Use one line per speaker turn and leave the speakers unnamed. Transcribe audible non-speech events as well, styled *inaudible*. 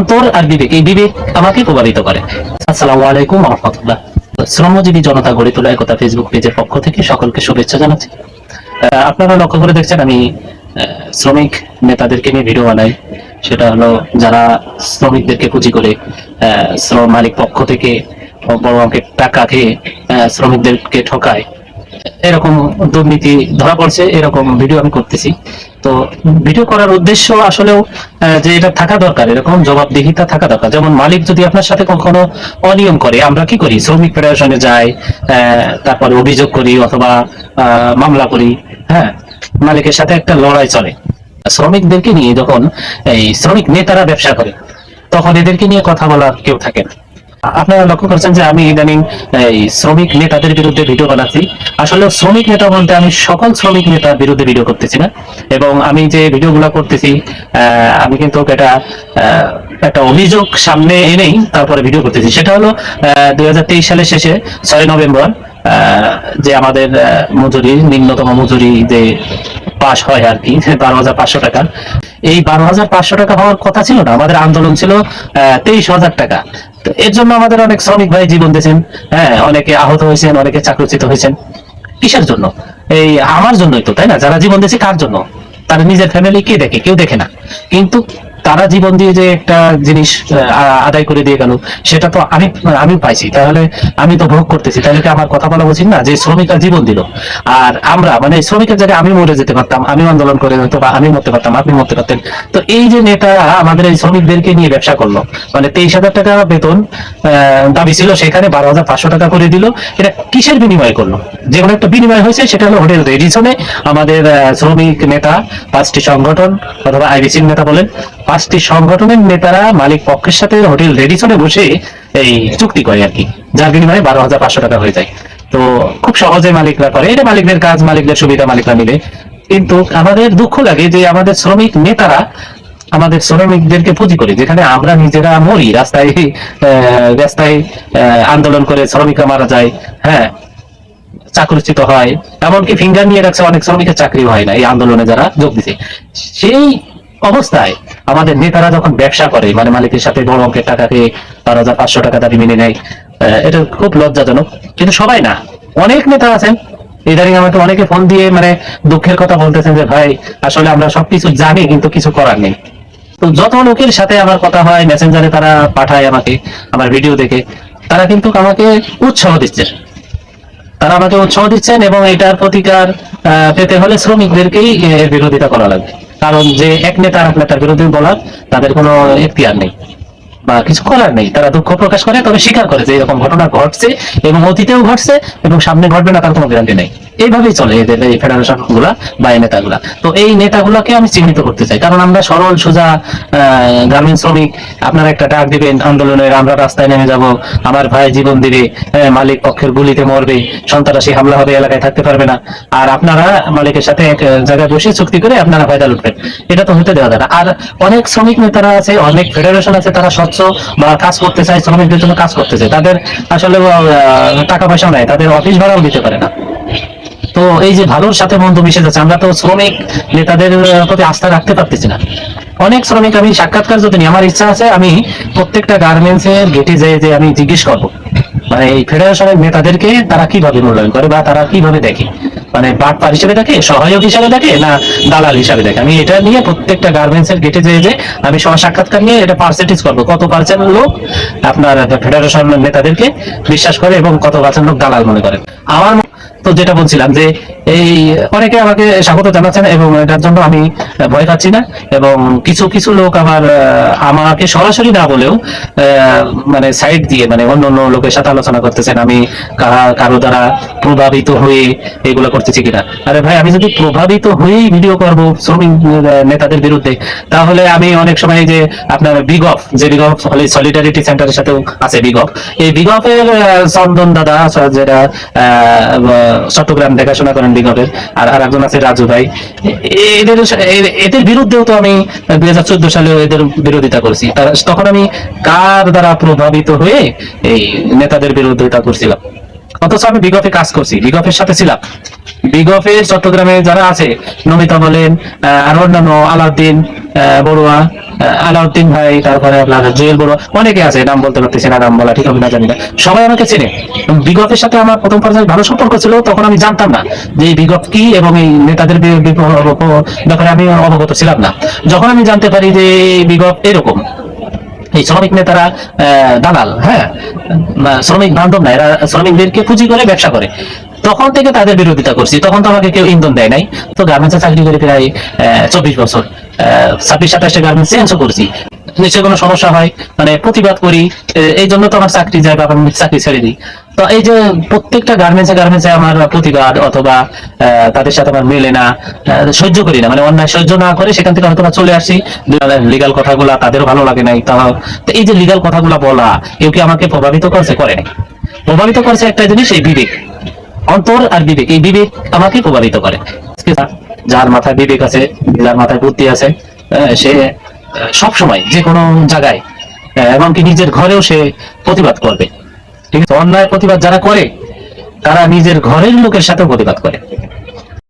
অন্তর আর বিবেক। এই বিবেক আমাকে প্রভাবিত করে। আসসালামু আলাইকুম রহমতুল্লাহ। শ্রমজীবী জনতা গড়ে তোলা একতা ফেসবুক পেজের পক্ষ থেকে সকলকে শুভেচ্ছা জানাচ্ছি। আপনারা লক্ষ্য করে দেখছেন আমি শ্রমিক নেতাদেরকে নিয়ে ভিডিও বানাই। সেটা হলো যারা শ্রমিকদেরকে পুঁজি করে শ্রম মালিক পক্ষ থেকে বড় অঙ্কের টাকা খেয়ে শ্রমিকদেরকে ঠকায়। এরকম দুর্নীতি ধরা পড়ছে, এরকম ভিডিও আমি করতেছি। তো ভিডিও করার উদ্দেশ্য আসলেও আহ, যে এটা থাকা দরকার এরকম জবাবদিহিতা থাকা দরকার। যেমন মালিক যদি আপনার সাথে কখনো অনিয়ম করে আমরা কি করি? শ্রমিক ফেডারেশনে যাই তারপরে অভিযোগ করি অথবা মামলা করি হ্যাঁ? মালিকের সাথে একটা লড়াই চলে। শ্রমিকদেরকে নিয়ে যখন এই শ্রমিক নেতারা ব্যবসা করে তখন এদেরকে নিয়ে কথা বলার কেউ থাকে না। আপনারা লক্ষ্য করছেন যে আমি ইদানিং, এই শ্রমিক নেতাদের বিরুদ্ধে ভিডিও বানাচ্ছি। আসলে শ্রমিক নেতা বলতে আমি সকল শ্রমিক নেতার বিরুদ্ধে ভিডিও করতেছি না। এবং আমি যে ভিডিওগুলো করতেছি আমি কিন্তু এটা একটা অভিযোগ সামনে এনেই তারপরে ভিডিও করতেছি। সেটা হলো দুই হাজার তেইশ সালের শেষে, ছয় নভেম্বর যে আমাদের মজুরি নিম্নতম মজুরি যে পাস হয় আর কি, *laughs* বারো হাজার পাঁচশো টাকা। এই বারো হাজার পাঁচশো টাকা হওয়ার কথা ছিল না, আমাদের আন্দোলন ছিল তেইশ হাজার টাকা। তো এর জন্য আমাদের অনেক শ্রমিক ভাই জীবন দিয়েছেন হ্যাঁ অনেকে আহত হয়েছেন, অনেকে চাকরিচ্যুত হয়েছেন। কিসের জন্য? এই আমার জন্যই তো, তাই না? যারা জীবন দিয়েছে কার জন্য? তার নিজের ফ্যামিলি কে দেখে, কেউ দেখে না। কিন্তু তারা জীবন দিয়ে যে একটা জিনিস আদায় করে দিয়ে গেল, সেটা তো আমি আমি পাইছি। তাহলে আমি তো ভোগ করতেছি। তাহলে কি আমার কথা বলা উচিত না? যে শ্রমিকরা জীবন দিল। আর আমরা মানে শ্রমিকের জায়গায় আমি মরে যেতে পারতাম আমি আন্দোলন করে হয়তো বা আমি মরতে পারতাম, আপনি মরতে পারতেন। তো এই যে নেতারা আমাদের এই শ্রমিকদেরকে নিয়ে ব্যবসা করল মানে তেইশ হাজার টাকা বেতন দাবি ছিল, সেখানে বারো হাজার পাঁচশো টাকা করে দিল। এটা কিসের বিনিময় করল? যে কোনো একটা বিনিময় হয়েছে, সেটা হলো হোটেল রেডিসনে আমাদের শ্রমিক নেতা, পাঁচটি সংগঠন, অথবা আইবিসির নেতা বলেন পাঁচটি সংগঠনের নেতারা মালিক পক্ষের সাথে হোটেল রেডিসনে বসে এই চুক্তি করে আর কি, যার বিনিময়ে বারো হাজার পাঁচশো টাকা হয়ে যায়। তো খুব সহজে মালিকরা করে, এটা মালিকদের কাজ, মালিকদের সুবিধা, মালিকরা মিলে। কিন্তু আমাদের দুঃখ লাগে যে আমাদের শ্রমিক নেতারা, আমাদের শ্রমিকদেরকে পুঁজি করে, যেখানে আমরা নিজেরা মরি, রাস্তায় রাস্তায় আন্দোলন করে শ্রমিকরা মারা যায় হ্যাঁ চাকরিচ্যুত হয়। এমনকি ফিঙ্গার নিয়ে রাখছে অনেক শ্রমিকের চাকরি হয় না, এই আন্দোলনে যারা যোগ দিছে। সেই অবস্থায় আমাদের নেতারা যখন ব্যবসা করে মানে মালিকের সাথে বড় অঙ্কের টাকা খেয়ে বারো হাজার পাঁচশো টাকা দাবি মেনে নেয় এটা খুব লজ্জাজনক। কিন্তু সবাই না, অনেক নেতা আছেন। ইদানিং আমাকে অনেকে ফোন দিয়ে মানে দুঃখের কথা বলতেছেন যে, ভাই, আসলে আমরা সবকিছু জানি, কিন্তু কিছু করার নেই। তো যত লোকের সাথে আমার কথা হয় মেসেঞ্জারে তারা পাঠায় আমাকে, আমার ভিডিও দেখে, তারা কিন্তু আমাকে উৎসাহ দিচ্ছে তারা আমাকে উৎসাহ দিচ্ছেন এবং এটার প্রতিকার পেতে হলে শ্রমিকদেরকেই এর বিরোধিতা করা লাগবে। কারণ যে এক নেতা আর নেতার বিরুদ্ধে বলার তাদের কোনো এখতিয়ার নেই বা কিছু করার নেই। তারা দুঃখ প্রকাশ করে, তবে স্বীকার করে যে এরকম ঘটনা ঘটছে এবং অতীতেও ঘটছে এবং সামনে ঘটবে না, তার কোনো গ্যারান্টি নেই। এইভাবেই চলে এদের এই ফেডারেশনগুলা বা এই নেতাগুলা। তো এই নেতাগুলোকে আমি চিহ্নিত করতে চাই। কারণ আমরা সরল, সোজা গ্রামীণ শ্রমিক, আপনারা একটা ডাক দিবেন আন্দোলনের আমরা রাস্তায় নেমে যাব, আমার ভাই জীবন দিবে মালিক পক্ষের গুলিতে মরবে, সন্ত্রাসী হামলা হবে, এলাকায় থাকতে পারবে না। আর আপনারা মালিকের সাথে এক জায়গায় বসে চুক্তি করে আপনারা ফায়দা লুটবেন। এটা তো হতে দেওয়া যায় না। আর অনেক শ্রমিক নেতারা আছে, অনেক ফেডারেশন আছে, তারা স্বচ্ছ বা কাজ করতে চায়, শ্রমিকদের জন্য কাজ করতে চায়। তাদের আসলে টাকা পয়সা নাই, তাদের অফিস ভাড়াও দিতে পারে না। তো এই যে ভালোর সাথে মন্দ মিশে যাচ্ছে, আমরা তো শ্রমিক নেতাদের প্রতি আস্থা রাখতে পারতেছি না। অনেক শ্রমিক আমি সাক্ষাৎকার যদি আমার ইচ্ছা আছে আমি প্রত্যেকটা গার্মেন্টস এর গেটে যেয়ে যে আমি জিজ্ঞেস করব মানে এই ফেডারেশনের নেতাদেরকে তারা কীভাবে মূল্যায়ন করে বা তারা কীভাবে দেখে? মানে বাটপার হিসেবে দেখে, সহায়ক হিসাবে দেখে, না দালাল হিসাবে দেখে? আমি এটা নিয়ে প্রত্যেকটা গার্মেন্টস এর গেটে যেয়ে যে আমি সবার সাক্ষাৎকার নিয়ে এটা পার্সেন্টেজ করব। কত পার্সেন্ট লোক আপনার ফেডারেশন নেতাদেরকে বিশ্বাস করে এবং কত পার্সেন্ট লোক দালাল মনে করে? আমার তো যেটা বলছিলাম যে এই, অনেকে আমাকে স্বাগত জানাচ্ছেন এবং এটার জন্য আমি ভয় পাচ্ছি না এবং কিছু কিছু লোক আমার আমাকে সরাসরি না বলেও মানে সাইড দিয়ে মানে অন্য অন্য লোকের সাথে আলোচনা করতেছেন। আমি কারা- দ্বারা প্রভাবিত হয়ে এগুলো করতেছি কিনা? আরে ভাই, আমি যদি প্রভাবিত হয়েই ভিডিও করব শ্রমিক নেতাদের বিরুদ্ধে, তাহলে আমি অনেক সময় যে আপনার বিগফ যে বিগফ হলে সলিডারিটি সেন্টারের সাথেও আছে বিগফ এই বিগফের চন্দন দাদা যেটা চট্টগ্রাম দেখাশোনা করেন বিগফের আর আর একজন আছে রাজু ভাই। এদের এদের বিরুদ্ধেও তো আমি দুই হাজার চোদ্দ সালে এদের বিরোধিতা করছি। তখন আমি কার দ্বারা প্রভাবিত হয়ে এই নেতাদের বিরোধিতা করছিলাম? অথচ আমি বিগফে কাজ করছি বিগফের সাথে ছিলাম। বিগফে চট্টগ্রামে যারা আছে, নমিতা বলেন আর অন্যান্য আলাউদ্দিন বড়ুয়া আলাউদ্দিন ভাই, তারপরে আপনার জুয়েল বড়ুয়া, অনেকে আছে, নাম বলতে পারতেছি না, নাম বলা ঠিক হবে না, জানি না। সবাই আমাকে চেনে। বিগফের সাথে আমার প্রথম পর্যায়ে ভালো সম্পর্ক ছিল, তখন আমি জানতাম না যে এই বিগত কি এবং এই নেতাদের ব্যাপারে আমি অবগত ছিলাম না। যখন আমি জানতে পারি যে এই বিগত এরকম এই শ্রমিক নেতারা দালাল হ্যাঁ? শ্রমিক বান্ধব না, এরা শ্রমিকদেরকে পুঁজি করে ব্যবসা করে। তখন থেকে তাদের বিরোধিতা করছি। তখন তো আমাকে কেউ ইন্ধন দেয় নাই। তো গার্মেন্টসে চাকরি করে প্রায় চব্বিশ বছর। ছাব্বিশ সাতাশটা গার্মেন্টস চেঞ্জও করছি। নিশ্চয় কোনো সমস্যা হয় মানে প্রতিবাদ করি এই জন্য তো আমার চাকরি যায় বা আমি চাকরি ছেড়ে দিই। তো এই যে প্রত্যেকটা গার্মেন্টসে গার্মেন্টসে আমার প্রতিবাদ অথবা তাদের সাথে আমার মেলে না সহ্য করি না মানে অন্যায় সহ্য না করে সেখান থেকে হয়তো চলে আসি। লিগাল কথাগুলা তাদেরও ভালো লাগে নাই, তা তো এই যে লিগাল কথাগুলা বলা কেউ কি আমাকে প্রভাবিত করছে? করে নাই। প্রভাবিত করছে একটা জিনিস, এই বিবেক। অন্তর আর বিবেক, এই বিবেক আমাকে প্রভাবিত করে। যার মাথায় বিবেক আছে, যার মাথায় বুদ্ধি আছে সে সব সময় যে কোনো জায়গায় এমনকি নিজের ঘরেও সে প্রতিবাদ করবে। ঠিক আছে? অন্যায় প্রতিবাদ যারা করে, তারা নিজের ঘরের লোকের সাথেও প্রতিবাদ করে।